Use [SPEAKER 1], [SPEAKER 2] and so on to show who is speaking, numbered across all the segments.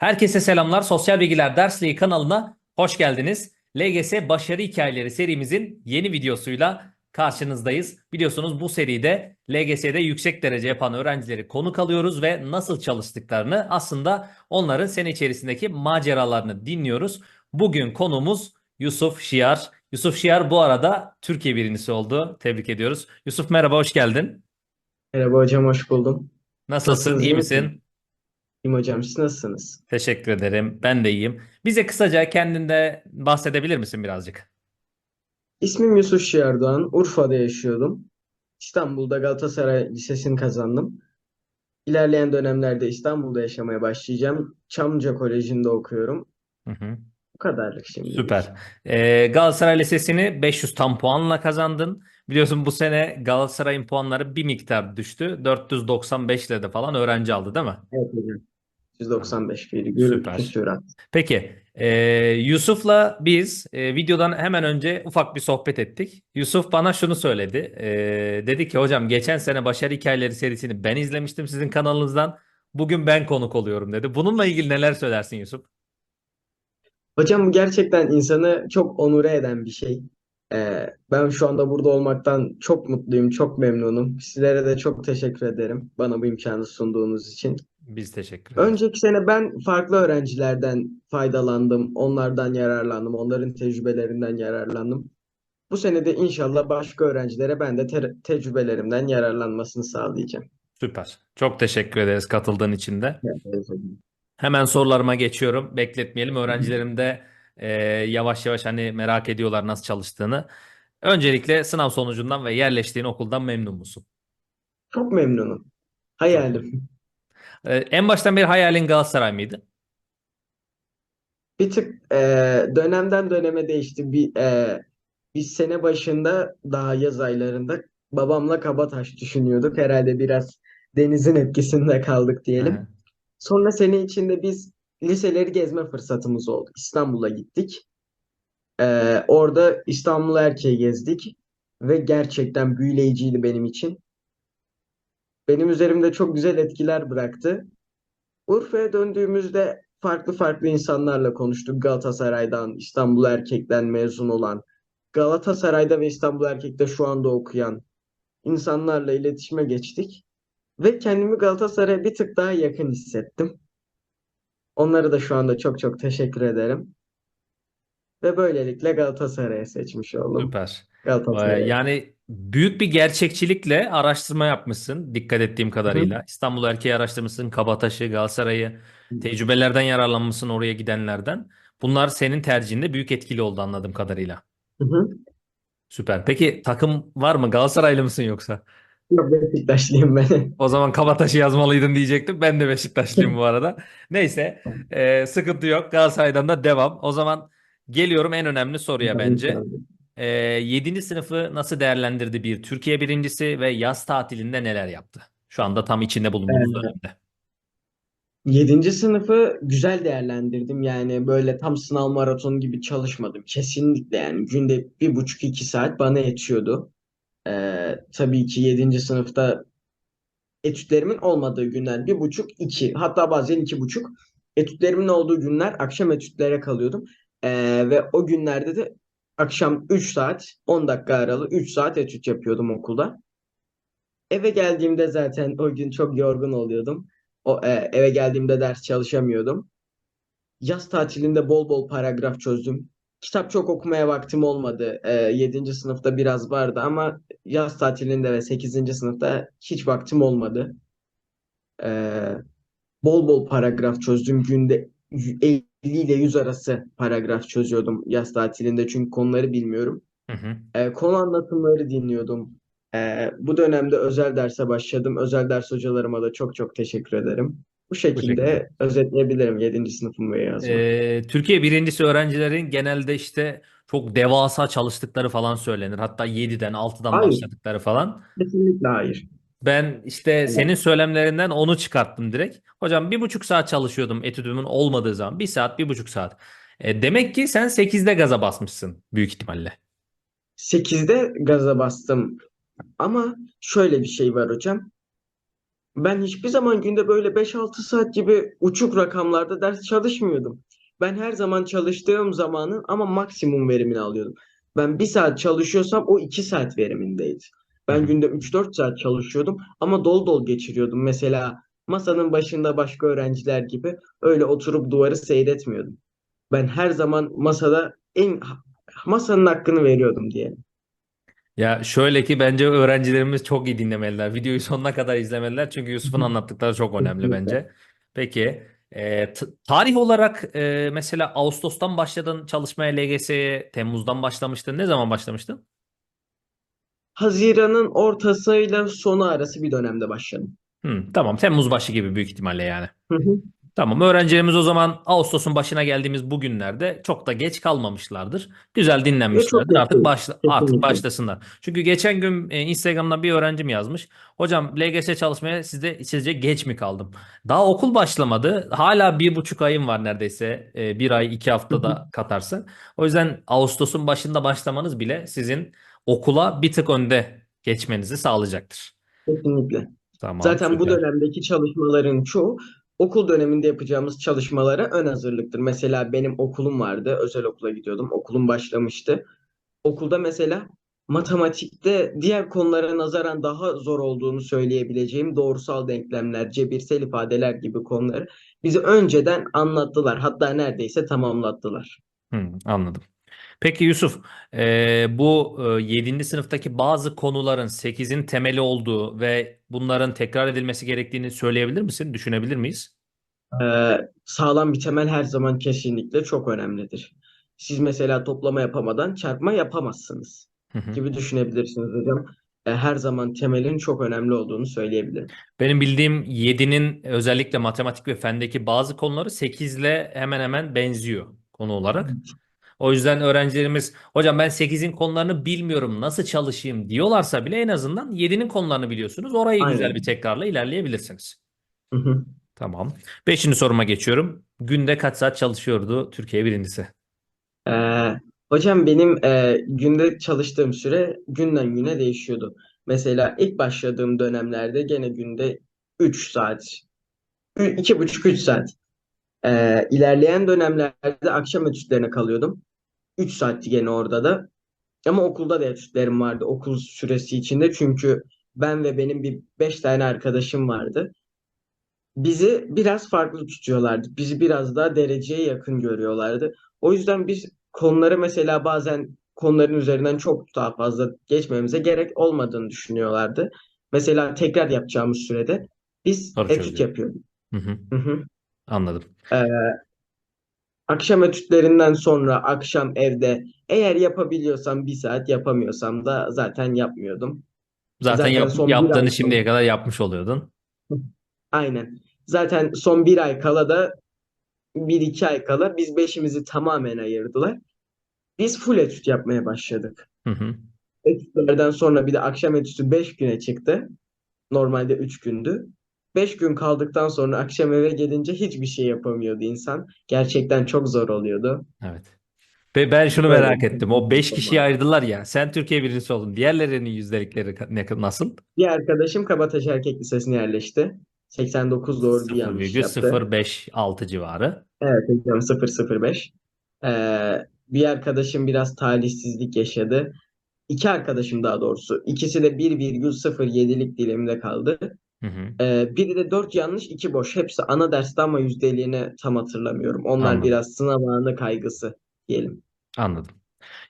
[SPEAKER 1] Herkese selamlar. Sosyal Bilgiler Dersliği kanalına hoş geldiniz. LGS Başarı Hikayeleri serimizin yeni videosuyla karşınızdayız. Biliyorsunuz bu seride LGS'de yüksek derece yapan öğrencileri konuk alıyoruz ve nasıl çalıştıklarını aslında onların sene içerisindeki maceralarını dinliyoruz. Bugün konumuz Yusuf Şiar. Yusuf Şiar bu arada Türkiye birincisi oldu. Tebrik ediyoruz. Yusuf merhaba, hoş geldin.
[SPEAKER 2] Merhaba hocam, hoş buldum.
[SPEAKER 1] Nasılsın,
[SPEAKER 2] Nasılsınız,
[SPEAKER 1] iyi misin?
[SPEAKER 2] İyiyim hocam, siz nasılsınız?
[SPEAKER 1] Teşekkür ederim. Ben de iyiyim. Bize kısaca kendinde bahsedebilir misin birazcık?
[SPEAKER 2] İsmim Yusuf Şiardoğan, Urfa'da yaşıyordum. İstanbul'da Galatasaray Lisesi'ni kazandım. İlerleyen dönemlerde İstanbul'da yaşamaya başlayacağım. Çamlıca Koleji'nde okuyorum.
[SPEAKER 1] Hı hı.
[SPEAKER 2] Kadarlık şimdilik.
[SPEAKER 1] Süper. Ee, Galatasaray Lisesi'ni 500 tam puanla kazandın. Biliyorsun bu sene Galatasaray'ın puanları bir miktar düştü. 495 ile de falan öğrenci aldı değil mi?
[SPEAKER 2] Evet hocam. 195 virgül
[SPEAKER 1] Süper.
[SPEAKER 2] küsurat.
[SPEAKER 1] Peki, e, Yusuf'la biz e, videodan hemen önce ufak bir sohbet ettik. Yusuf bana şunu söyledi. E, dedi ki hocam geçen sene Başarı Hikayeleri serisini ben izlemiştim sizin kanalınızdan. Bugün ben konuk oluyorum dedi. Bununla ilgili neler söylersin Yusuf?
[SPEAKER 2] Hocam bu gerçekten insanı çok onure eden bir şey. Ee, ben şu anda burada olmaktan çok mutluyum, çok memnunum. Sizlere de çok teşekkür ederim bana bu imkanı sunduğunuz için.
[SPEAKER 1] Biz teşekkür ederiz.
[SPEAKER 2] Önceki sene ben farklı öğrencilerden faydalandım, onlardan yararlandım, onların tecrübelerinden yararlandım. Bu sene de inşallah başka öğrencilere ben de te- tecrübelerimden yararlanmasını sağlayacağım.
[SPEAKER 1] Süper. Çok teşekkür ederiz katıldığın için de.
[SPEAKER 2] Evet.
[SPEAKER 1] Hemen sorularıma geçiyorum. Bekletmeyelim. Öğrencilerim de e, yavaş yavaş hani merak ediyorlar nasıl çalıştığını. Öncelikle sınav sonucundan ve yerleştiğin okuldan memnun musun?
[SPEAKER 2] Çok memnunum. Hayalim.
[SPEAKER 1] E, en baştan beri hayalin Galatasaray mıydı?
[SPEAKER 2] Bir tık e, dönemden döneme değişti. Bir, e, biz sene başında daha yaz aylarında babamla Kabataş düşünüyorduk. Herhalde biraz denizin etkisinde kaldık diyelim.
[SPEAKER 1] Hı.
[SPEAKER 2] Sonra sene içinde biz liseleri gezme fırsatımız oldu. İstanbul'a gittik. Ee, orada İstanbul Erkeği gezdik ve gerçekten büyüleyiciydi benim için. Benim üzerimde çok güzel etkiler bıraktı. Urfa'ya döndüğümüzde farklı farklı insanlarla konuştuk. Galatasaray'dan, İstanbul Erkek'ten mezun olan, Galatasaray'da ve İstanbul Erkek'te şu anda okuyan insanlarla iletişime geçtik. Ve kendimi Galatasaray'a bir tık daha yakın hissettim. Onlara da şu anda çok çok teşekkür ederim. Ve böylelikle Galatasaray'ı seçmiş oldum.
[SPEAKER 1] Süper.
[SPEAKER 2] Galatasaray.
[SPEAKER 1] yani büyük bir gerçekçilikle araştırma yapmışsın dikkat ettiğim
[SPEAKER 2] Hı hı.
[SPEAKER 1] kadarıyla. İstanbul Erkeği araştırmışsın, Kabataş'ı, Galatasaray'ı, tecrübelerden yararlanmışsın oraya gidenlerden. Bunlar senin tercihinde büyük etkili oldu anladığım kadarıyla.
[SPEAKER 2] Hı hı.
[SPEAKER 1] Süper. Peki takım var mı? Galatasaraylı mısın yoksa?
[SPEAKER 2] Yok Beşiktaşlıyım ben.
[SPEAKER 1] O zaman Kabataş'ı yazmalıydın diyecektim. Ben de Beşiktaşlıyım bu arada. Neyse, e, sıkıntı yok. Galatasaray'dan da devam. O zaman geliyorum en önemli soruya bence. E, 7. sınıfı nasıl değerlendirdi bir Türkiye birincisi ve yaz tatilinde neler yaptı? Şu anda tam içinde bulunduğumuz
[SPEAKER 2] Evet.
[SPEAKER 1] dönemde.
[SPEAKER 2] Yedinci sınıfı güzel değerlendirdim. Yani böyle tam sınav maratonu gibi çalışmadım. Kesinlikle yani günde bir buçuk iki saat bana yetiyordu. Ee, tabii ki yedinci sınıfta etütlerimin olmadığı günler bir buçuk iki hatta bazen iki buçuk etütlerimin olduğu günler akşam etütlere kalıyordum. Ee, ve o günlerde de akşam 3 saat 10 dakika aralı 3 saat etüt yapıyordum okulda. Eve geldiğimde zaten o gün çok yorgun oluyordum. O e, eve geldiğimde ders çalışamıyordum. Yaz tatilinde bol bol paragraf çözdüm. Kitap çok okumaya vaktim olmadı. E, 7. sınıfta biraz vardı ama yaz tatilinde ve 8. sınıfta hiç vaktim olmadı. E, bol bol paragraf çözdüm. Günde 50 ile 100 arası paragraf çözüyordum yaz tatilinde çünkü konuları bilmiyorum.
[SPEAKER 1] Hı hı.
[SPEAKER 2] E, konu anlatımları dinliyordum. E, bu dönemde özel derse başladım. Özel ders hocalarıma da çok çok teşekkür ederim. Bu şekilde
[SPEAKER 1] şekilde.
[SPEAKER 2] özetleyebilirim 7. sınıfımı ve yazımı.
[SPEAKER 1] E, Türkiye birincisi öğrencilerin genelde işte çok devasa çalıştıkları falan söylenir. Hatta 7'den 6'dan
[SPEAKER 2] Hayır,
[SPEAKER 1] başladıkları falan.
[SPEAKER 2] kesinlikle hayır.
[SPEAKER 1] Ben işte
[SPEAKER 2] Evet.
[SPEAKER 1] senin söylemlerinden onu çıkarttım direkt. Hocam bir buçuk saat çalışıyordum etüdümün olmadığı zaman. Bir saat, bir buçuk saat. E, demek ki sen 8'de gaza basmışsın büyük ihtimalle.
[SPEAKER 2] 8'de gaza bastım. Ama şöyle bir şey var hocam. Ben hiçbir zaman günde böyle 5-6 saat gibi uçuk rakamlarda ders çalışmıyordum. Ben her zaman çalıştığım zamanın ama maksimum verimini alıyordum. Ben bir saat çalışıyorsam o 2 saat verimindeydi. Ben günde 3-4 saat çalışıyordum ama dol dol geçiriyordum. Mesela masanın başında başka öğrenciler gibi öyle oturup duvarı seyretmiyordum. Ben her zaman masada en masanın hakkını veriyordum diye.
[SPEAKER 1] Ya şöyle ki bence öğrencilerimiz çok iyi dinlemeliler. Videoyu sonuna kadar izlemeliler. Çünkü Yusuf'un anlattıkları çok önemli bence. Peki e, tarih olarak e, mesela Ağustos'tan başladın çalışmaya LGS'ye, Temmuz'dan başlamıştın. Ne zaman başlamıştın?
[SPEAKER 2] Haziran'ın ortasıyla sonu arası bir dönemde başladım.
[SPEAKER 1] Hmm, tamam Temmuz başı gibi büyük ihtimalle yani.
[SPEAKER 2] Hı hı.
[SPEAKER 1] Tamam öğrencilerimiz o zaman Ağustos'un başına geldiğimiz bu günlerde çok da geç kalmamışlardır. Güzel dinlenmişlerdir. Artık başla artık başlasınlar. Çünkü geçen gün e, Instagram'dan bir öğrencim yazmış. Hocam LGS çalışmaya sizde sizce geç mi kaldım? Daha okul başlamadı. Hala bir buçuk ayım var neredeyse. E, bir ay iki haftada katarsa. O yüzden Ağustos'un başında başlamanız bile sizin okula bir tık önde geçmenizi sağlayacaktır.
[SPEAKER 2] Kesinlikle.
[SPEAKER 1] Tamam
[SPEAKER 2] Zaten bu
[SPEAKER 1] süper.
[SPEAKER 2] dönemdeki çalışmaların çoğu okul döneminde yapacağımız çalışmalara ön hazırlıktır. Mesela benim okulum vardı. Özel okula gidiyordum. Okulum başlamıştı. Okulda mesela matematikte diğer konulara nazaran daha zor olduğunu söyleyebileceğim doğrusal denklemler, cebirsel ifadeler gibi konuları bize önceden anlattılar. Hatta neredeyse tamamlattılar.
[SPEAKER 1] Hmm, anladım. Peki Yusuf, eee, bu e, 7. sınıftaki bazı konuların sekizin temeli olduğu ve bunların tekrar edilmesi gerektiğini söyleyebilir misin? Düşünebilir miyiz?
[SPEAKER 2] Ee, sağlam bir temel her zaman kesinlikle çok önemlidir. Siz mesela toplama yapamadan çarpma yapamazsınız
[SPEAKER 1] Hı hı.
[SPEAKER 2] gibi düşünebilirsiniz hocam. Ee, her zaman temelin çok önemli olduğunu söyleyebilirim.
[SPEAKER 1] Benim bildiğim 7'nin özellikle matematik ve fendeki bazı konuları 8 ile hemen hemen benziyor konu olarak. O yüzden öğrencilerimiz hocam ben 8'in konularını bilmiyorum nasıl çalışayım diyorlarsa bile en azından 7'nin konularını biliyorsunuz. Orayı güzel bir
[SPEAKER 2] Aynen.
[SPEAKER 1] tekrarla ilerleyebilirsiniz.
[SPEAKER 2] Hı hı.
[SPEAKER 1] Tamam. Beşinci soruma geçiyorum. Günde kaç saat çalışıyordu Türkiye birincisi?
[SPEAKER 2] Ee, hocam benim e, günde çalıştığım süre günden güne değişiyordu. Mesela ilk başladığım dönemlerde gene günde 3 saat, ü- iki buçuk üç saat. Ee, ilerleyen dönemlerde akşam etütlerine kalıyordum. 3 saatti gene orada da. Ama okulda da etütlerim vardı okul süresi içinde. Çünkü ben ve benim bir 5 tane arkadaşım vardı. Bizi biraz farklı tutuyorlardı. Bizi biraz daha dereceye yakın görüyorlardı. O yüzden biz konuları mesela bazen konuların üzerinden çok daha fazla geçmemize gerek olmadığını düşünüyorlardı. Mesela tekrar yapacağımız sürede biz
[SPEAKER 1] Soru
[SPEAKER 2] etüt
[SPEAKER 1] çözüyor.
[SPEAKER 2] yapıyorduk.
[SPEAKER 1] Hı hı,
[SPEAKER 2] Hı hı.
[SPEAKER 1] anladım.
[SPEAKER 2] Ee, akşam etütlerinden sonra akşam evde eğer yapabiliyorsam bir saat yapamıyorsam da zaten yapmıyordum.
[SPEAKER 1] Zaten
[SPEAKER 2] Zaten
[SPEAKER 1] yap,
[SPEAKER 2] son ay
[SPEAKER 1] yaptığını
[SPEAKER 2] kala
[SPEAKER 1] şimdiye kadar yapmış oluyordun.
[SPEAKER 2] aynen. Zaten son bir ay kala da bir iki ay kala biz beşimizi tamamen ayırdılar. Biz full etüt yapmaya başladık.
[SPEAKER 1] Hı hı,
[SPEAKER 2] Etütlerden sonra bir de akşam etütü beş güne çıktı. Normalde üç gündü. Beş gün kaldıktan sonra akşam eve gelince hiçbir şey yapamıyordu insan. Gerçekten çok zor oluyordu.
[SPEAKER 1] evet. Ve ben şunu
[SPEAKER 2] Böyle
[SPEAKER 1] merak ettim. O 5
[SPEAKER 2] sıkıntı
[SPEAKER 1] kişiyi ayırdılar ya. Sen Türkiye birincisi oldun. Diğerlerinin yüzdelikleri ne, nasıl?
[SPEAKER 2] Bir arkadaşım Kabataş Erkek Lisesi'ne yerleşti. 89 doğru bir yanlış yaptı.
[SPEAKER 1] 0,056 civarı.
[SPEAKER 2] Evet hocam 005. Ee, bir arkadaşım biraz talihsizlik yaşadı. İki arkadaşım daha doğrusu. İkisi de 1,07'lik dilimde kaldı.
[SPEAKER 1] Hı hı,
[SPEAKER 2] Ee, biri de 4 yanlış 2 boş. Hepsi ana derste ama yüzdeliğini tam hatırlamıyorum. Onlar
[SPEAKER 1] anladım.
[SPEAKER 2] biraz sınav anı kaygısı diyelim.
[SPEAKER 1] Anladım.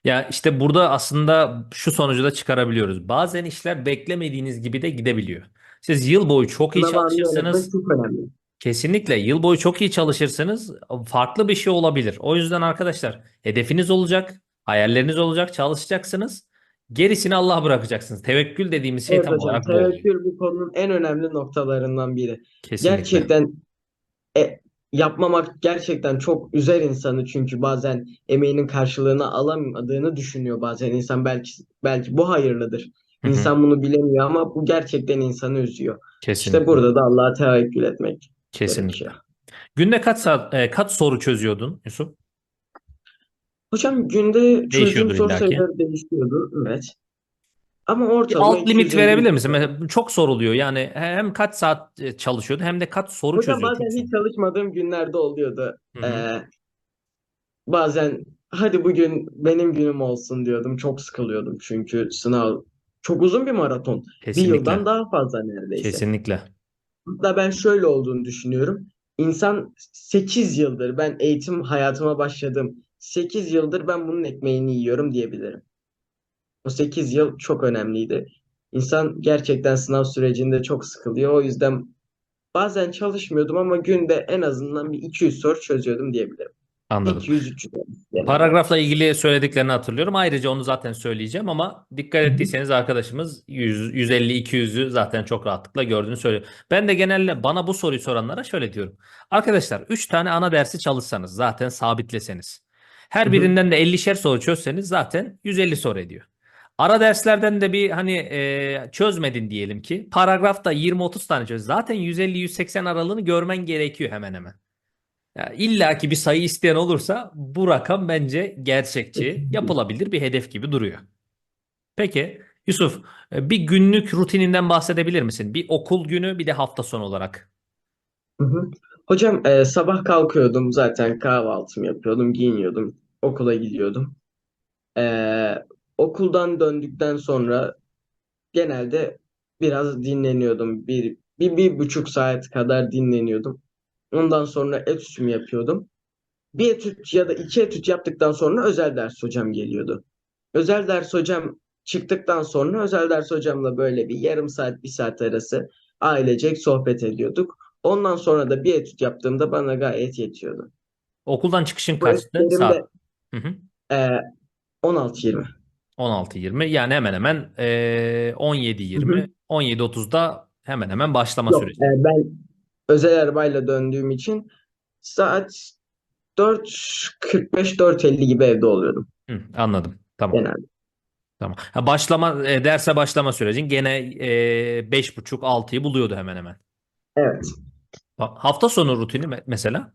[SPEAKER 1] Ya işte burada aslında şu sonucu da çıkarabiliyoruz. Bazen işler beklemediğiniz gibi de gidebiliyor. Siz yıl boyu çok iyi
[SPEAKER 2] Sınav anı yönetmek çok önemli.
[SPEAKER 1] Kesinlikle yıl boyu çok iyi çalışırsınız. Farklı bir şey olabilir. O yüzden arkadaşlar hedefiniz olacak, hayalleriniz olacak, çalışacaksınız. Gerisini Allah'a bırakacaksınız. Tevekkül dediğimiz şey
[SPEAKER 2] Evet
[SPEAKER 1] tam
[SPEAKER 2] hocam,
[SPEAKER 1] olarak bu oluyor.
[SPEAKER 2] tevekkül bu konunun en önemli noktalarından biri.
[SPEAKER 1] Kesinlikle.
[SPEAKER 2] Gerçekten e, yapmamak gerçekten çok üzer insanı çünkü bazen emeğinin karşılığını alamadığını düşünüyor bazen insan belki belki bu hayırlıdır.
[SPEAKER 1] Hı hı,
[SPEAKER 2] İnsan bunu bilemiyor ama bu gerçekten insanı üzüyor. İşte
[SPEAKER 1] kesinlikle.
[SPEAKER 2] burada da Allah'a tevekkül etmek
[SPEAKER 1] Kesinlikle.
[SPEAKER 2] gerekiyor.
[SPEAKER 1] Günde kaç saat, e, kaç soru çözüyordun Yusuf?
[SPEAKER 2] Hocam günde çözdüğüm
[SPEAKER 1] Değişiyordur
[SPEAKER 2] soru
[SPEAKER 1] illaki.
[SPEAKER 2] sayıları değişiyordu. Evet. Ama
[SPEAKER 1] Bir
[SPEAKER 2] ortalama
[SPEAKER 1] alt limit
[SPEAKER 2] 250
[SPEAKER 1] verebilir misin? Mesela çok soruluyor. Yani hem kaç saat e, çalışıyordu hem de kaç soru
[SPEAKER 2] Hocam
[SPEAKER 1] çözüyordu.
[SPEAKER 2] bazen hiç çalışmadığım günlerde oluyordu.
[SPEAKER 1] Hı hı.
[SPEAKER 2] Ee, bazen hadi bugün benim günüm olsun diyordum. Çok sıkılıyordum çünkü sınav çok uzun bir maraton. Bir
[SPEAKER 1] Kesinlikle.
[SPEAKER 2] yıldan daha fazla neredeyse.
[SPEAKER 1] Kesinlikle.
[SPEAKER 2] Hatta ben şöyle olduğunu düşünüyorum. İnsan 8 yıldır ben eğitim hayatıma başladım. 8 yıldır ben bunun ekmeğini yiyorum diyebilirim. O 8 yıl çok önemliydi. İnsan gerçekten sınav sürecinde çok sıkılıyor. O yüzden bazen çalışmıyordum ama günde en azından bir 200 soru çözüyordum diyebilirim.
[SPEAKER 1] Anladım.
[SPEAKER 2] 200-300 genelde.
[SPEAKER 1] Paragrafla ilgili söylediklerini hatırlıyorum. Ayrıca onu zaten söyleyeceğim ama dikkat ettiyseniz arkadaşımız 100, 150-200'ü zaten çok rahatlıkla gördüğünü söylüyor. Ben de genelde bana bu soruyu soranlara şöyle diyorum. Arkadaşlar 3 tane ana dersi çalışsanız zaten sabitleseniz. Her
[SPEAKER 2] Hı hı.
[SPEAKER 1] birinden de 50'şer soru çözseniz zaten 150 soru ediyor. Ara derslerden de bir hani e, çözmedin diyelim ki. Paragrafta 20-30 tane çöz. Zaten 150-180 aralığını görmen gerekiyor hemen hemen. Ya illa ki bir sayı isteyen olursa bu rakam bence gerçekçi, yapılabilir bir hedef gibi duruyor. Peki Yusuf, e, bir günlük rutininden bahsedebilir misin? Bir okul günü, bir de hafta sonu olarak.
[SPEAKER 2] Hı hı. Hocam e, sabah kalkıyordum zaten kahvaltımı yapıyordum, giyiniyordum, okula gidiyordum. E, okuldan döndükten sonra genelde biraz dinleniyordum. Bir, bir, bir buçuk saat kadar dinleniyordum. Ondan sonra etütümü yapıyordum. Bir etüt ya da iki etüt yaptıktan sonra özel ders hocam geliyordu. Özel ders hocam çıktıktan sonra özel ders hocamla böyle bir yarım saat, bir saat arası ailecek sohbet ediyorduk. Ondan sonra da bir etüt yaptığımda bana gayet yetiyordu.
[SPEAKER 1] Okuldan çıkışın
[SPEAKER 2] Bu
[SPEAKER 1] kaçtı? Saat. Hı hı.
[SPEAKER 2] e, 16-20.
[SPEAKER 1] 16.20 yani hemen hemen e,
[SPEAKER 2] Hı
[SPEAKER 1] 17.20,
[SPEAKER 2] hı.
[SPEAKER 1] 17.30'da hemen hemen başlama
[SPEAKER 2] Yok,
[SPEAKER 1] süreci.
[SPEAKER 2] e, ben özel arabayla döndüğüm için saat 4.45-4.50 gibi evde oluyordum
[SPEAKER 1] Hı, anladım. Tamam.
[SPEAKER 2] genelde.
[SPEAKER 1] Tamam. Ha, başlama e, derse başlama sürecin gene e, 5.30-6'yı buluyordu hemen hemen.
[SPEAKER 2] Evet.
[SPEAKER 1] Ha- Hafta sonu rutini me- mesela.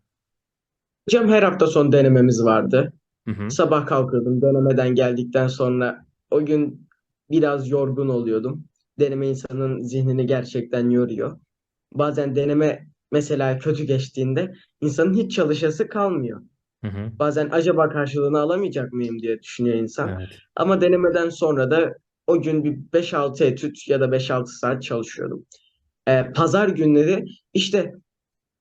[SPEAKER 2] Hocam her hafta son denememiz vardı.
[SPEAKER 1] Hı hı.
[SPEAKER 2] Sabah kalkıyordum. Denemeden geldikten sonra o gün biraz yorgun oluyordum. Deneme insanın zihnini gerçekten yoruyor. Bazen deneme mesela kötü geçtiğinde insanın hiç çalışası kalmıyor.
[SPEAKER 1] Hı hı.
[SPEAKER 2] Bazen acaba karşılığını alamayacak mıyım diye düşünüyor insan.
[SPEAKER 1] Evet.
[SPEAKER 2] Ama denemeden sonra da o gün bir 5-6 etüt ya da 5-6 saat çalışıyordum. Ee, pazar günleri işte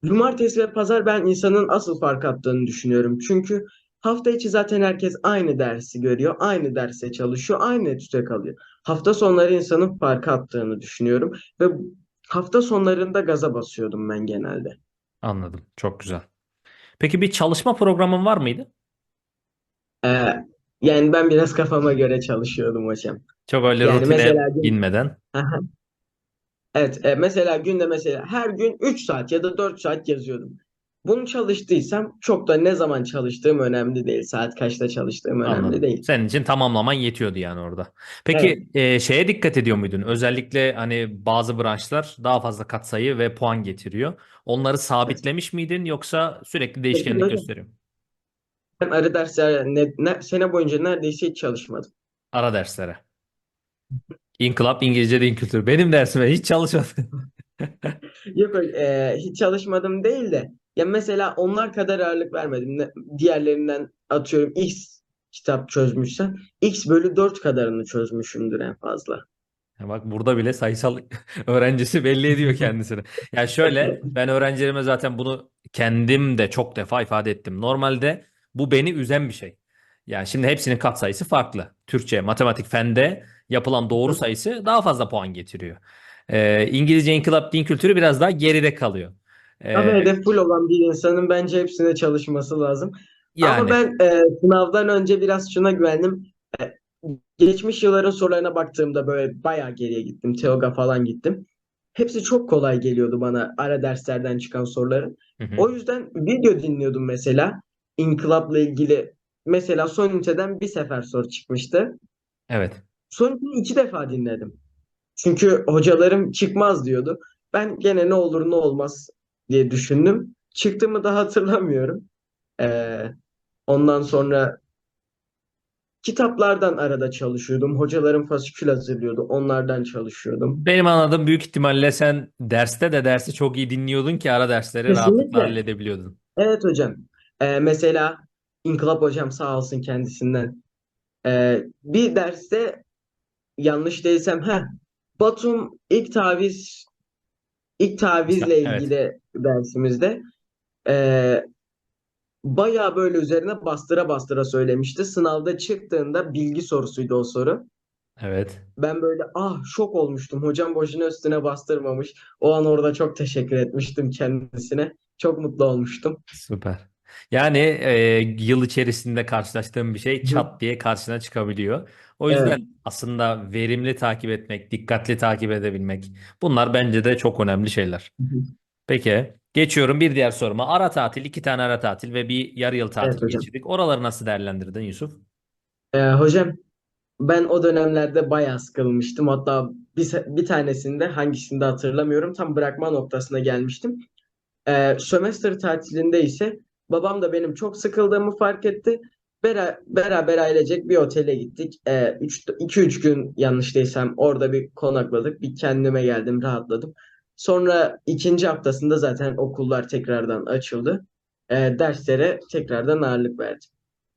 [SPEAKER 2] Cumartesi ve pazar ben insanın asıl fark attığını düşünüyorum. Çünkü hafta içi zaten herkes aynı dersi görüyor, aynı derse çalışıyor, aynı etüte kalıyor. Hafta sonları insanın fark attığını düşünüyorum ve hafta sonlarında gaza basıyordum ben genelde.
[SPEAKER 1] Anladım. Çok güzel. Peki bir çalışma programın var mıydı?
[SPEAKER 2] Ee, yani ben biraz kafama göre çalışıyordum hocam.
[SPEAKER 1] Çok öyle
[SPEAKER 2] Yani
[SPEAKER 1] rutine
[SPEAKER 2] mesela
[SPEAKER 1] binmeden.
[SPEAKER 2] Evet, e, mesela günde mesela her gün 3 saat ya da 4 saat yazıyordum. Bunu çalıştıysam çok da ne zaman çalıştığım önemli değil. Saat kaçta çalıştığım önemli
[SPEAKER 1] Anladım.
[SPEAKER 2] değil.
[SPEAKER 1] Senin için tamamlaman yetiyordu yani orada. Peki e, şeye dikkat ediyor muydun? Özellikle hani bazı branşlar daha fazla katsayı ve puan getiriyor. Onları sabitlemiş miydin yoksa sürekli değişkenlik
[SPEAKER 2] hocam.
[SPEAKER 1] gösteriyor?
[SPEAKER 2] Ben arı dersler ne, ne- sene boyunca neredeyse hiç çalışmadım.
[SPEAKER 1] Ara derslere. İnkılap, İngilizce Din Kültürü. Benim dersime hiç çalışmadım.
[SPEAKER 2] Yok e, hiç çalışmadım değil de ya mesela onlar kadar ağırlık vermedim. Ne- diğerlerinden atıyorum X kitap çözmüşsem X bölü 4 kadarını çözmüşümdür en fazla.
[SPEAKER 1] Ya Bak burada bile sayısal öğrencisi belli ediyor kendisini. Ya şöyle ben öğrencilerime zaten bunu kendim de çok defa ifade ettim. Normalde bu beni üzen bir şey. Yani şimdi hepsinin katsayısı farklı. Türkçe, matematik, fende yapılan doğru sayısı daha fazla puan getiriyor. Ee, İngilizce, inkılap, din kültürü biraz daha geride kalıyor. Ee,
[SPEAKER 2] Ama hedef full olan bir insanın bence hepsine çalışması lazım. Ama
[SPEAKER 1] yani
[SPEAKER 2] ben e, sınavdan önce biraz şuna güvendim. E, geçmiş yılların sorularına baktığımda böyle bayağı geriye gittim. TEOG'a falan gittim. Hepsi çok kolay geliyordu bana ara derslerden çıkan soruların.
[SPEAKER 1] Hı hı,
[SPEAKER 2] O yüzden video dinliyordum mesela. İnkılapla ilgili. Mesela son üniteden bir sefer soru çıkmıştı.
[SPEAKER 1] evet.
[SPEAKER 2] Son üniteyi iki defa dinledim. Çünkü hocalarım çıkmaz diyordu. Ben gene ne olur ne olmaz diye düşündüm. Çıktığımı da hatırlamıyorum. Ee, ondan sonra Kitaplardan arada çalışıyordum. Hocalarım fasikül hazırlıyordu. Onlardan çalışıyordum.
[SPEAKER 1] Benim anladığım büyük ihtimalle sen derste de dersi çok iyi dinliyordun ki ara dersleri rahatlıkla
[SPEAKER 2] Kesinlikle.
[SPEAKER 1] halledebiliyordun.
[SPEAKER 2] Evet hocam. Ee, mesela İnkılap hocam sağ olsun kendisinden. Ee, bir derste yanlış değilsem ha Batum ilk taviz ilk tavizle
[SPEAKER 1] Evet.
[SPEAKER 2] ilgili dersimizde ee, bayağı böyle üzerine bastıra bastıra söylemişti. Sınavda çıktığında bilgi sorusuydu o soru.
[SPEAKER 1] Evet.
[SPEAKER 2] Ben böyle ah şok olmuştum. Hocam boşuna üstüne bastırmamış. O an orada çok teşekkür etmiştim kendisine. Çok mutlu olmuştum.
[SPEAKER 1] Süper. Yani e, yıl içerisinde karşılaştığın bir şey
[SPEAKER 2] Hı.
[SPEAKER 1] çat diye karşına çıkabiliyor. O
[SPEAKER 2] Evet.
[SPEAKER 1] yüzden aslında verimli takip etmek, dikkatli takip edebilmek bunlar bence de çok önemli şeyler.
[SPEAKER 2] Hı hı.
[SPEAKER 1] Peki geçiyorum bir diğer soruma. Ara tatil, iki tane ara tatil ve bir yarı yıl
[SPEAKER 2] Evet
[SPEAKER 1] tatil
[SPEAKER 2] hocam.
[SPEAKER 1] geçirdik. Oraları nasıl değerlendirdin Yusuf?
[SPEAKER 2] Ee, hocam ben o dönemlerde bayağı sıkılmıştım. Hatta bir, se- bir tanesinde hangisinde hatırlamıyorum. Tam bırakma noktasına gelmiştim. Ee, sömestr tatilinde ise babam da benim çok sıkıldığımı fark etti. Bera- beraber ailecek bir otele gittik. 2-3 gün yanlış değilsem orada bir konakladık. Bir kendime geldim, rahatladım. Sonra ikinci haftasında zaten okullar tekrardan açıldı. Ee, derslere tekrardan ağırlık verdim.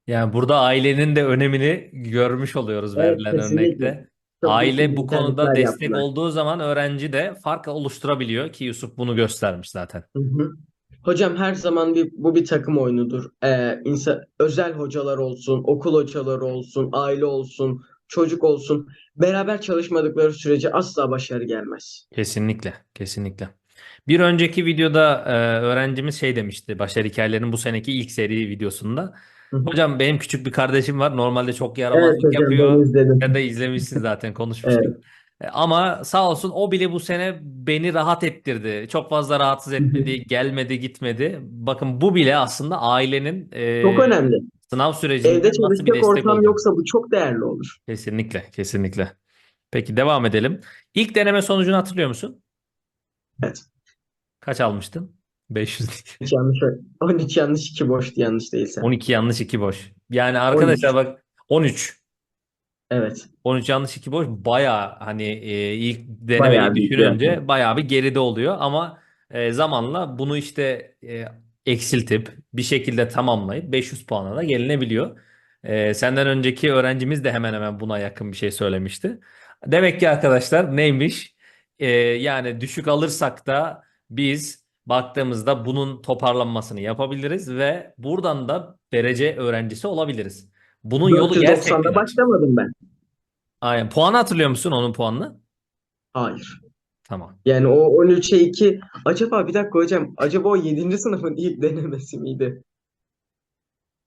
[SPEAKER 1] Yani burada ailenin de önemini görmüş oluyoruz
[SPEAKER 2] Evet
[SPEAKER 1] verilen
[SPEAKER 2] kesinlikle.
[SPEAKER 1] örnekte.
[SPEAKER 2] Çok
[SPEAKER 1] Aile bu konuda destek
[SPEAKER 2] yaptılar.
[SPEAKER 1] olduğu zaman öğrenci de fark oluşturabiliyor ki Yusuf bunu göstermiş zaten.
[SPEAKER 2] Hı hı. Hocam her zaman bir bu bir takım oyunudur. Ee, insan özel hocalar olsun, okul hocaları olsun, aile olsun, çocuk olsun. Beraber çalışmadıkları sürece asla başarı gelmez.
[SPEAKER 1] Kesinlikle, kesinlikle. Bir önceki videoda e, öğrencimiz şey demişti, Başarı Hikayelerinin bu seneki ilk seri videosunda.
[SPEAKER 2] Hı hı.
[SPEAKER 1] Hocam benim küçük bir kardeşim var. Normalde çok
[SPEAKER 2] Evet
[SPEAKER 1] yaramazlık
[SPEAKER 2] hocam ben
[SPEAKER 1] yapıyor. Sen de izlemişsin zaten
[SPEAKER 2] Evet.
[SPEAKER 1] konuşmuştuk. E, Ama sağ olsun o bile bu sene beni rahat ettirdi. Çok fazla rahatsız etmedi, gelmedi, gitmedi. Bakın bu bile aslında ailenin
[SPEAKER 2] Çok
[SPEAKER 1] e,
[SPEAKER 2] önemli.
[SPEAKER 1] sınav
[SPEAKER 2] Evde
[SPEAKER 1] sürecinde nasıl bir
[SPEAKER 2] çalışacak
[SPEAKER 1] destek
[SPEAKER 2] ortam
[SPEAKER 1] olduğunu.
[SPEAKER 2] yoksa bu çok değerli olur.
[SPEAKER 1] Kesinlikle, kesinlikle. Peki devam edelim. İlk deneme sonucunu hatırlıyor musun?
[SPEAKER 2] Evet.
[SPEAKER 1] Kaç almıştın? 500.
[SPEAKER 2] 13 yanlış, 13 yanlış 2 boştu yanlış değilsem.
[SPEAKER 1] 12 yanlış 2 boş. Yani
[SPEAKER 2] 13.
[SPEAKER 1] arkadaşlar bak 13.
[SPEAKER 2] Evet.
[SPEAKER 1] 13 yanlış 2 boş baya hani e, ilk denemeyi
[SPEAKER 2] Bayağı büyük bir
[SPEAKER 1] düşününce bayağı bir geride oluyor ama e, zamanla bunu işte e, eksiltip bir şekilde tamamlayıp 500 puana da gelinebiliyor. E, senden önceki öğrencimiz de hemen hemen buna yakın bir şey söylemişti. Demek ki arkadaşlar neymiş? E, yani düşük alırsak da biz baktığımızda bunun toparlanmasını yapabiliriz ve buradan da derece öğrencisi olabiliriz. Bunun yolu
[SPEAKER 2] 490'da
[SPEAKER 1] gerçekten
[SPEAKER 2] başlamadım ben.
[SPEAKER 1] Aynen. Puanı hatırlıyor musun onun puanını?
[SPEAKER 2] Hayır.
[SPEAKER 1] Tamam.
[SPEAKER 2] Yani o 13'e 2 acaba bir dakika hocam acaba o 7. sınıfın ilk denemesi miydi?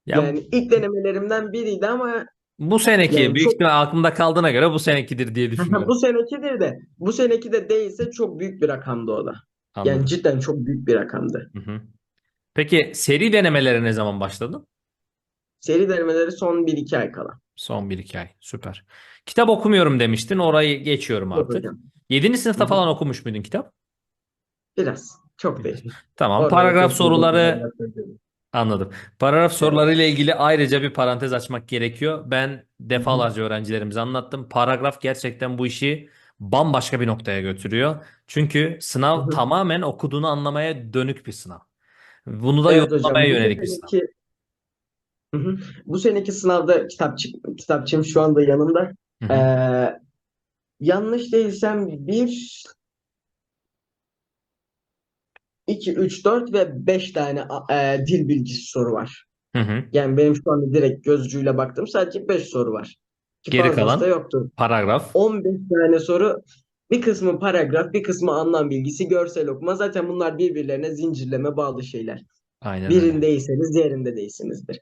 [SPEAKER 1] Ya
[SPEAKER 2] Yani ilk denemelerimden biriydi ama
[SPEAKER 1] bu seneki
[SPEAKER 2] yani
[SPEAKER 1] büyük
[SPEAKER 2] çok
[SPEAKER 1] ihtimal aklımda kaldığına göre bu senekidir diye düşünüyorum.
[SPEAKER 2] bu senekidir de bu seneki de değilse çok büyük bir rakamdı o da. Yani
[SPEAKER 1] Anladım.
[SPEAKER 2] cidden çok büyük bir rakamdı.
[SPEAKER 1] Hı hı. Peki seri denemelere ne zaman başladın?
[SPEAKER 2] Seri denemeleri son 1-2 ay kala.
[SPEAKER 1] Son 1-2 ay. Süper. Kitap okumuyorum demiştin. Orayı geçiyorum
[SPEAKER 2] Yok
[SPEAKER 1] artık.
[SPEAKER 2] hocam.
[SPEAKER 1] 7.
[SPEAKER 2] Hı
[SPEAKER 1] sınıfta
[SPEAKER 2] hı.
[SPEAKER 1] falan okumuş muydun kitap?
[SPEAKER 2] Biraz. Çok
[SPEAKER 1] Biraz.
[SPEAKER 2] değil.
[SPEAKER 1] Tamam.
[SPEAKER 2] Orada
[SPEAKER 1] Paragraf soruları. Anladım. Paragraf sorularıyla ilgili ayrıca bir parantez açmak gerekiyor. Ben defalarca öğrencilerimize anlattım. Paragraf gerçekten bu işi bambaşka bir noktaya götürüyor. Çünkü sınav tamamen okuduğunu anlamaya dönük bir sınav. Bunu da
[SPEAKER 2] Evet hocam
[SPEAKER 1] yorumlamaya
[SPEAKER 2] bu
[SPEAKER 1] yönelik bir sınav.
[SPEAKER 2] seneki hı hı. Bu seneki sınavda kitapçı, kitapçım şu anda yanımda.
[SPEAKER 1] Hı hı.
[SPEAKER 2] Ee, yanlış değilsem 1 2 3 4 ve 5 tane e, dil bilgisi soru var.
[SPEAKER 1] Hı hı.
[SPEAKER 2] Yani benim şu anda direkt gözcüyle baktım sadece 5 soru var. Ki
[SPEAKER 1] Geri
[SPEAKER 2] fazlası da
[SPEAKER 1] kalan
[SPEAKER 2] yoktu.
[SPEAKER 1] paragraf.
[SPEAKER 2] 15 tane soru bir kısmı paragraf, bir kısmı anlam bilgisi, görsel okuma. Zaten bunlar birbirlerine zincirleme bağlı şeyler.
[SPEAKER 1] Aynen öyle.
[SPEAKER 2] Birindeyseniz diğerinde değilsinizdir.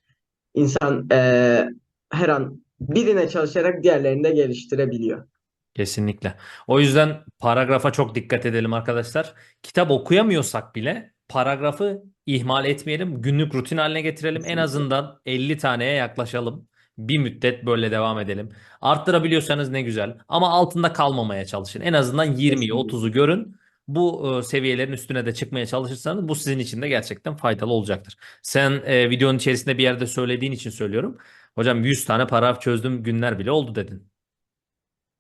[SPEAKER 2] İnsan eee, her an birine çalışarak diğerlerini de geliştirebiliyor.
[SPEAKER 1] Kesinlikle. O yüzden paragrafa çok dikkat edelim arkadaşlar. Kitap okuyamıyorsak bile paragrafı ihmal etmeyelim. Günlük rutin haline getirelim. En
[SPEAKER 2] Kesinlikle.
[SPEAKER 1] azından 50 taneye yaklaşalım. Bir müddet böyle devam edelim. Arttırabiliyorsanız ne güzel. Ama altında kalmamaya çalışın. En azından 20'yi
[SPEAKER 2] Kesinlikle.
[SPEAKER 1] 30'u görün. Bu e, seviyelerin üstüne de çıkmaya çalışırsanız bu sizin için de gerçekten faydalı olacaktır. Sen e, videonun içerisinde bir yerde söylediğin için söylüyorum. Hocam 100 tane paragraf çözdüm günler bile oldu dedin.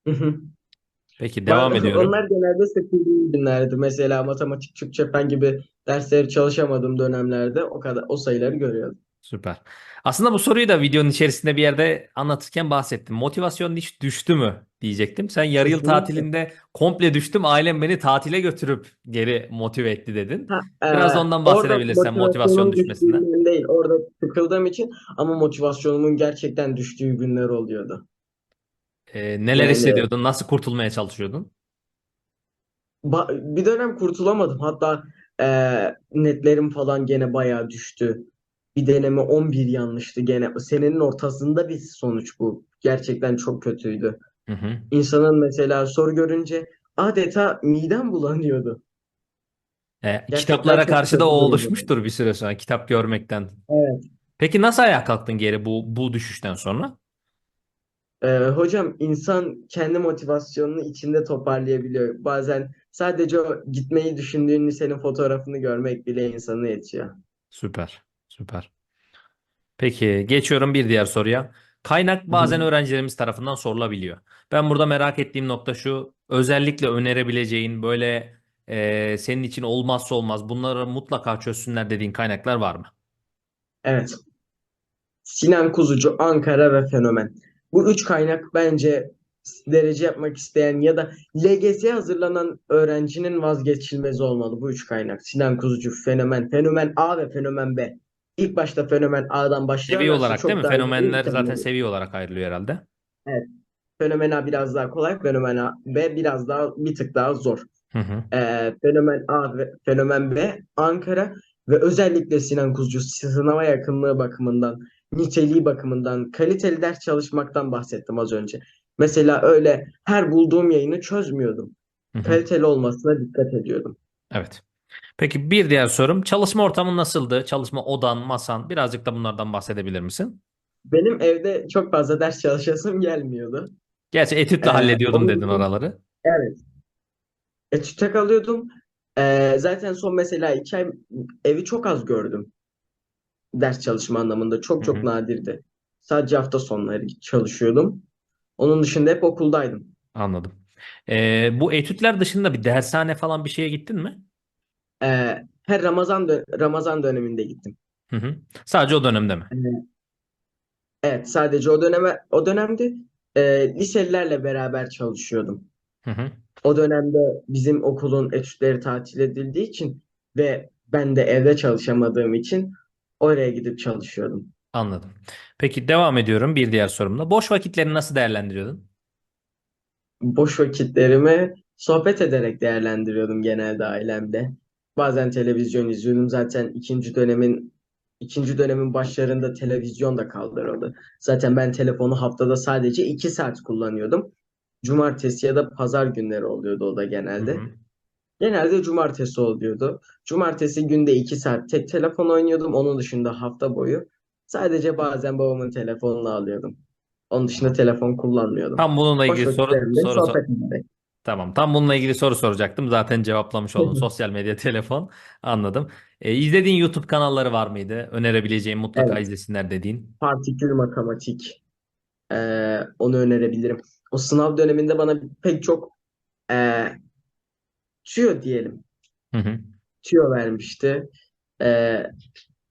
[SPEAKER 2] Hı hı.
[SPEAKER 1] Peki devam
[SPEAKER 2] Ben-
[SPEAKER 1] ediyorum.
[SPEAKER 2] Onlar genelde sıkıldığım günlerdi. Mesela matematik, Türkçe, fen gibi dersleri çalışamadığım dönemlerde o kadar o sayıları görüyordum.
[SPEAKER 1] Süper. Aslında bu soruyu da videonun içerisinde bir yerde anlatırken bahsettim. Motivasyon hiç düştü mü diyecektim. Sen yarı yıl tatilinde komple düştüm. Ailem beni tatile götürüp geri motive etti dedin.
[SPEAKER 2] Ha,
[SPEAKER 1] Biraz
[SPEAKER 2] e,
[SPEAKER 1] ondan
[SPEAKER 2] orada
[SPEAKER 1] bahsedebilirsen motivasyon düşmesinden.
[SPEAKER 2] değil. Orada sıkıldığım için ama motivasyonumun gerçekten düştüğü günler oluyordu.
[SPEAKER 1] Ee, neler
[SPEAKER 2] Yani
[SPEAKER 1] hissediyordun? Nasıl kurtulmaya çalışıyordun?
[SPEAKER 2] bir dönem kurtulamadım. Hatta e, netlerim falan gene bayağı düştü. Bir deneme 11 yanlıştı gene. Senenin ortasında bir sonuç bu. Gerçekten çok kötüydü.
[SPEAKER 1] Hı hı.
[SPEAKER 2] İnsanın mesela soru görünce adeta midem bulanıyordu. Gerçekten
[SPEAKER 1] kitaplara
[SPEAKER 2] çok
[SPEAKER 1] karşı da o oluşmuştur bir süre sonra kitap görmekten.
[SPEAKER 2] Evet.
[SPEAKER 1] Peki nasıl ayağa kalktın geri bu bu düşüşten sonra?
[SPEAKER 2] Ee, hocam insan kendi motivasyonunu içinde toparlayabiliyor. Bazen sadece o gitmeyi düşündüğün lisenin fotoğrafını görmek bile insanı yetiyor.
[SPEAKER 1] Süper. Süper. Peki geçiyorum bir diğer soruya. Kaynak bazen öğrencilerimiz tarafından sorulabiliyor. Ben burada merak ettiğim nokta şu. Özellikle önerebileceğin böyle e, senin için olmazsa olmaz bunları mutlaka çözsünler dediğin kaynaklar var mı?
[SPEAKER 2] Evet. Sinan Kuzucu, Ankara ve Fenomen. Bu üç kaynak bence derece yapmak isteyen ya da LGS'ye hazırlanan öğrencinin vazgeçilmezi olmalı bu üç kaynak. Sinan Kuzucu, Fenomen, Fenomen A ve Fenomen B. İlk başta Fenomen A'dan
[SPEAKER 1] Seviye
[SPEAKER 2] başlarlarsa
[SPEAKER 1] olarak değil mi? Fenomenler zaten
[SPEAKER 2] imkanları.
[SPEAKER 1] seviye olarak ayrılıyor herhalde.
[SPEAKER 2] Evet. Fenomen A biraz daha kolay, Fenomen A B biraz daha bir tık daha zor.
[SPEAKER 1] Hı hı.
[SPEAKER 2] Ee, Fenomen A ve Fenomen B Ankara ve özellikle Sinan Kuzucu sınava yakınlığı bakımından, niteliği bakımından, kaliteli ders çalışmaktan bahsettim az önce. Mesela öyle her bulduğum yayını çözmüyordum.
[SPEAKER 1] Hı hı.
[SPEAKER 2] Kaliteli olmasına dikkat ediyordum.
[SPEAKER 1] Evet. Peki bir diğer sorum. Çalışma ortamın nasıldı? Çalışma odan, masan. Birazcık da bunlardan bahsedebilir misin?
[SPEAKER 2] Benim evde çok fazla ders çalışasım gelmiyordu.
[SPEAKER 1] Gerçi etütle
[SPEAKER 2] Ee,
[SPEAKER 1] hallediyordum
[SPEAKER 2] onun
[SPEAKER 1] dedin
[SPEAKER 2] için
[SPEAKER 1] oraları.
[SPEAKER 2] evet. Etüte kalıyordum. Ee, zaten son mesela iki ay evi çok az gördüm. Ders çalışma anlamında çok
[SPEAKER 1] Hı
[SPEAKER 2] çok
[SPEAKER 1] hı.
[SPEAKER 2] nadirdi. Sadece hafta sonları çalışıyordum. Onun dışında hep okuldaydım.
[SPEAKER 1] Anladım. Ee, bu etütler dışında bir dershane falan bir şeye gittin mi?
[SPEAKER 2] Ee, her Ramazan dö- Ramazan döneminde gittim.
[SPEAKER 1] Hı hı. Sadece o dönemde mi?
[SPEAKER 2] Ee, evet, sadece o döneme o dönemde e, liselilerle beraber çalışıyordum.
[SPEAKER 1] Hı hı.
[SPEAKER 2] O dönemde bizim okulun etütleri tatil edildiği için ve ben de evde çalışamadığım için oraya gidip çalışıyordum.
[SPEAKER 1] Anladım. Peki devam ediyorum bir diğer sorumla. Boş vakitlerini nasıl değerlendiriyordun?
[SPEAKER 2] Boş vakitlerimi sohbet ederek değerlendiriyordum genelde ailemle. Bazen televizyon izliyordum. Zaten ikinci dönemin ikinci dönemin başlarında televizyon da kaldırıldı. Zaten ben telefonu haftada sadece iki saat kullanıyordum. Cumartesi ya da pazar günleri oluyordu o da
[SPEAKER 1] Hı
[SPEAKER 2] genelde.
[SPEAKER 1] hı.
[SPEAKER 2] Genelde cumartesi oluyordu. Cumartesi günde iki saat tek telefon oynuyordum. Onun dışında hafta boyu sadece bazen babamın telefonunu alıyordum. Onun dışında telefon kullanmıyordum.
[SPEAKER 1] Tam bununla ilgili soru soru sor-
[SPEAKER 2] sohbet ederek.
[SPEAKER 1] Tamam. Tam bununla ilgili soru soracaktım. Zaten cevaplamış oldun. Sosyal medya, telefon. Anladım. Ee, izlediğin YouTube kanalları var mıydı? Önerebileceğin mutlaka
[SPEAKER 2] Evet.
[SPEAKER 1] izlesinler dediğin.
[SPEAKER 2] Partikül matematik. Ee, onu önerebilirim. O sınav döneminde bana pek çok e, tüyo diyelim.
[SPEAKER 1] Hı hı.
[SPEAKER 2] Tüyo vermişti. Ee,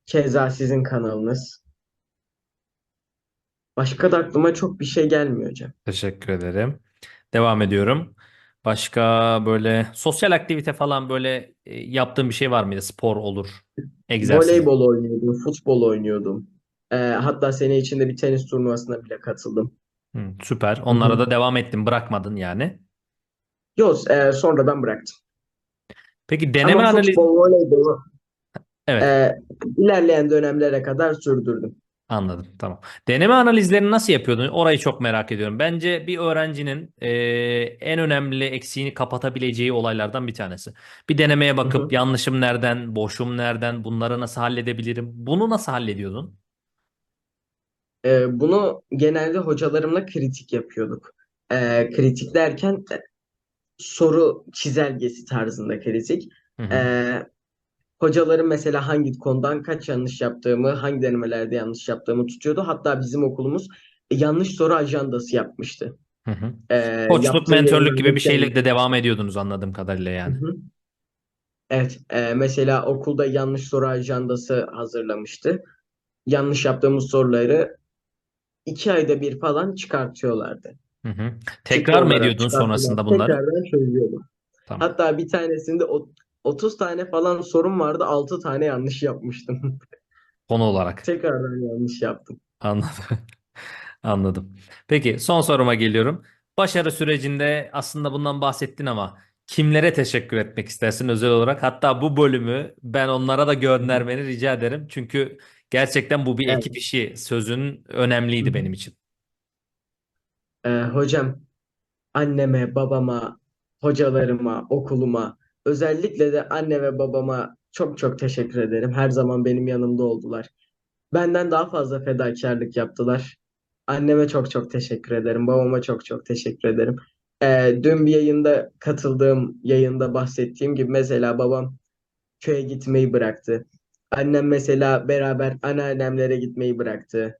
[SPEAKER 2] keza sizin kanalınız. Başka da aklıma çok bir şey gelmiyor hocam.
[SPEAKER 1] Teşekkür ederim. Devam ediyorum. Başka böyle sosyal aktivite falan böyle e, yaptığın bir şey var mıydı? Spor olur, egzersiz.
[SPEAKER 2] Voleybol oynuyordum, futbol oynuyordum. Ee, hatta sene içinde bir tenis turnuvasına bile katıldım.
[SPEAKER 1] Hı, süper. Onlara da devam ettin, bırakmadın yani.
[SPEAKER 2] Yok, e, sonradan bıraktım.
[SPEAKER 1] Peki deneme
[SPEAKER 2] Ama
[SPEAKER 1] analizi
[SPEAKER 2] futbol, voleybolu
[SPEAKER 1] evet
[SPEAKER 2] e, ilerleyen dönemlere kadar sürdürdüm.
[SPEAKER 1] Anladım. Tamam. Deneme analizlerini nasıl yapıyordun? Orayı çok merak ediyorum. Bence bir öğrencinin e, en önemli eksiğini kapatabileceği olaylardan bir tanesi. Bir denemeye bakıp
[SPEAKER 2] hı.
[SPEAKER 1] yanlışım nereden, boşum nereden, bunları nasıl halledebilirim? Bunu nasıl hallediyordun?
[SPEAKER 2] E, bunu genelde hocalarımla kritik yapıyorduk. E, kritik derken e, soru çizelgesi tarzında kritik.
[SPEAKER 1] Hı hı.
[SPEAKER 2] Ee, hocaların mesela hangi konudan kaç yanlış yaptığımı, hangi denemelerde yanlış yaptığımı tutuyordu. Hatta bizim okulumuz yanlış soru ajandası yapmıştı.
[SPEAKER 1] Hı hı.
[SPEAKER 2] Ee,
[SPEAKER 1] Koçluk, mentörlük gibi bir şeyle de devam ediyordunuz anladığım kadarıyla
[SPEAKER 2] Hı
[SPEAKER 1] yani.
[SPEAKER 2] hı. Evet, e, mesela okulda yanlış soru ajandası hazırlamıştı. Yanlış yaptığımız soruları iki ayda bir falan çıkartıyorlardı.
[SPEAKER 1] Hı hı. Tekrar mı ediyordun sonrasında bunları?
[SPEAKER 2] Tekrardan çözüyordum.
[SPEAKER 1] Tamam.
[SPEAKER 2] Hatta bir tanesinde o- 30 tane falan sorum vardı. 6 tane yanlış yapmıştım.
[SPEAKER 1] Konu olarak.
[SPEAKER 2] Tekrardan yanlış yaptım.
[SPEAKER 1] Anladım. Anladım. Peki son soruma geliyorum. Başarı sürecinde aslında bundan bahsettin ama kimlere teşekkür etmek istersin özel olarak? Hatta bu bölümü ben onlara da göndermeni rica ederim. Çünkü gerçekten bu bir
[SPEAKER 2] Evet.
[SPEAKER 1] ekip işi. Sözün önemliydi benim için.
[SPEAKER 2] Ee, hocam anneme, babama, hocalarıma, okuluma, özellikle de anne ve babama çok çok teşekkür ederim. Her zaman benim yanımda oldular. Benden daha fazla fedakarlık yaptılar. Anneme çok çok teşekkür ederim. Babama çok çok teşekkür ederim. Ee, dün bir yayında katıldığım yayında bahsettiğim gibi mesela babam köye gitmeyi bıraktı. Annem mesela beraber anneannemlere gitmeyi bıraktı.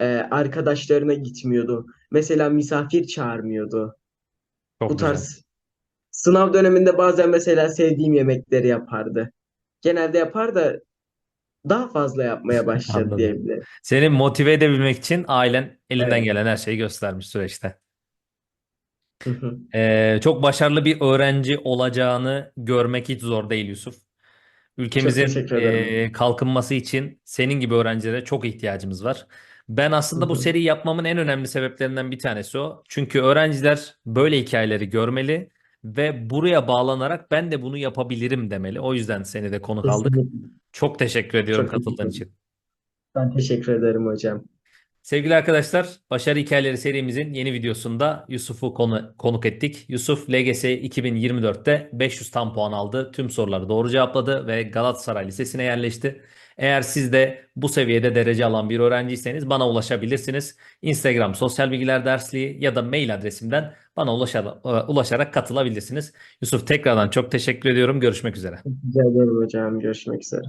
[SPEAKER 2] Ee, arkadaşlarına gitmiyordu. Mesela misafir çağırmıyordu.
[SPEAKER 1] Çok
[SPEAKER 2] Bu
[SPEAKER 1] güzel.
[SPEAKER 2] tarz sınav döneminde bazen mesela sevdiğim yemekleri yapardı. Genelde yapar da daha fazla yapmaya başladı
[SPEAKER 1] Anladım.
[SPEAKER 2] diyebilirim.
[SPEAKER 1] Seni motive edebilmek için ailen elinden
[SPEAKER 2] Evet.
[SPEAKER 1] gelen her şeyi göstermiş süreçte.
[SPEAKER 2] Hı hı.
[SPEAKER 1] Ee, çok başarılı bir öğrenci olacağını görmek hiç zor değil Yusuf. Ülkemizin
[SPEAKER 2] teşekkür ederim.
[SPEAKER 1] e, kalkınması için senin gibi öğrencilere çok ihtiyacımız var. Ben aslında bu
[SPEAKER 2] hı.
[SPEAKER 1] seriyi yapmamın en önemli sebeplerinden bir tanesi o. Çünkü öğrenciler böyle hikayeleri görmeli ve buraya bağlanarak ben de bunu yapabilirim demeli. O yüzden seni de konuk aldık.
[SPEAKER 2] Kesinlikle.
[SPEAKER 1] Çok teşekkür ediyorum
[SPEAKER 2] Çok teşekkür
[SPEAKER 1] katıldığın
[SPEAKER 2] ederim.
[SPEAKER 1] için.
[SPEAKER 2] Ben teşekkür ederim hocam.
[SPEAKER 1] Sevgili arkadaşlar, Başarı Hikayeleri serimizin yeni videosunda Yusuf'u konu, konuk ettik. Yusuf LGS 2024'te 500 tam puan aldı. Tüm soruları doğru cevapladı ve Galatasaray Lisesi'ne yerleşti. Eğer siz de bu seviyede derece alan bir öğrenciyseniz bana ulaşabilirsiniz. Instagram sosyal bilgiler dersliği ya da mail adresimden bana ulaşarak, katılabilirsiniz. Yusuf tekrardan çok teşekkür ediyorum. Görüşmek üzere.
[SPEAKER 2] Rica ederim hocam. Görüşmek üzere.